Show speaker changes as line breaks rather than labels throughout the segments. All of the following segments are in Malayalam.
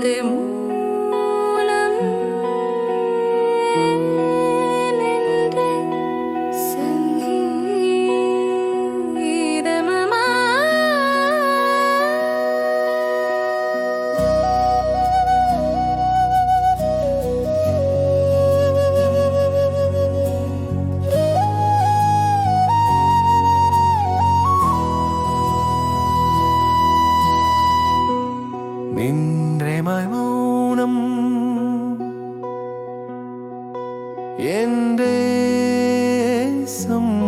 Demo എൻ്റെ സം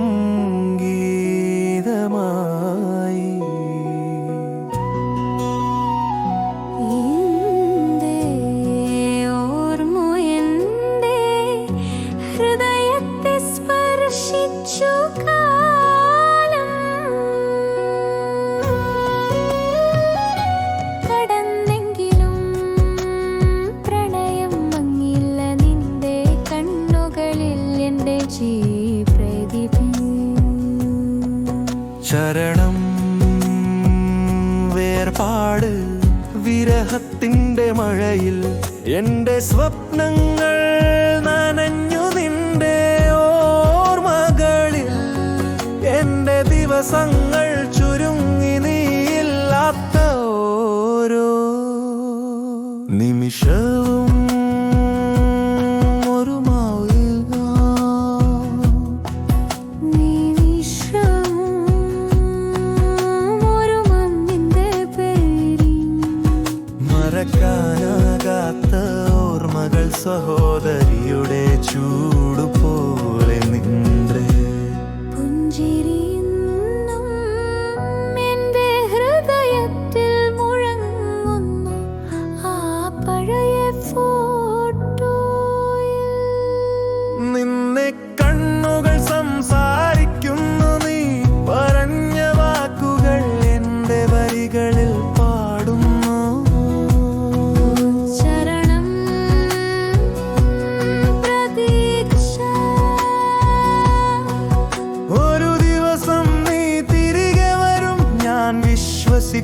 ചരണം വേർപാട് വിരഹത്തിന്റെ മഴയിൽ എന്റെ സ്വപ്നങ്ങൾ നനഞ്ഞു നിന്റെ ഓർമ്മകളിൽ എന്റെ ദിവസങ്ങൾ 住。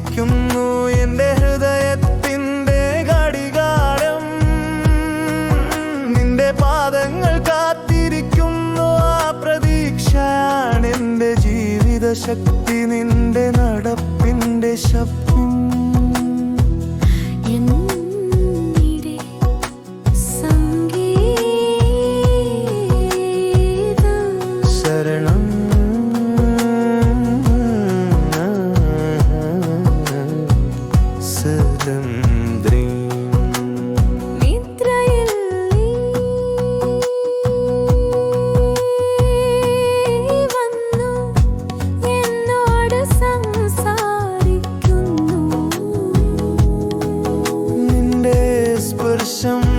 തുടിക്കുന്നു എന്റെ ഹൃദയത്തിന്റെ ഘടികാരം നിന്റെ പാദങ്ങൾ കാത്തിരിക്കുന്നു ആ പ്രതീക്ഷയാണ് എന്റെ ജീവിത ശക്തി some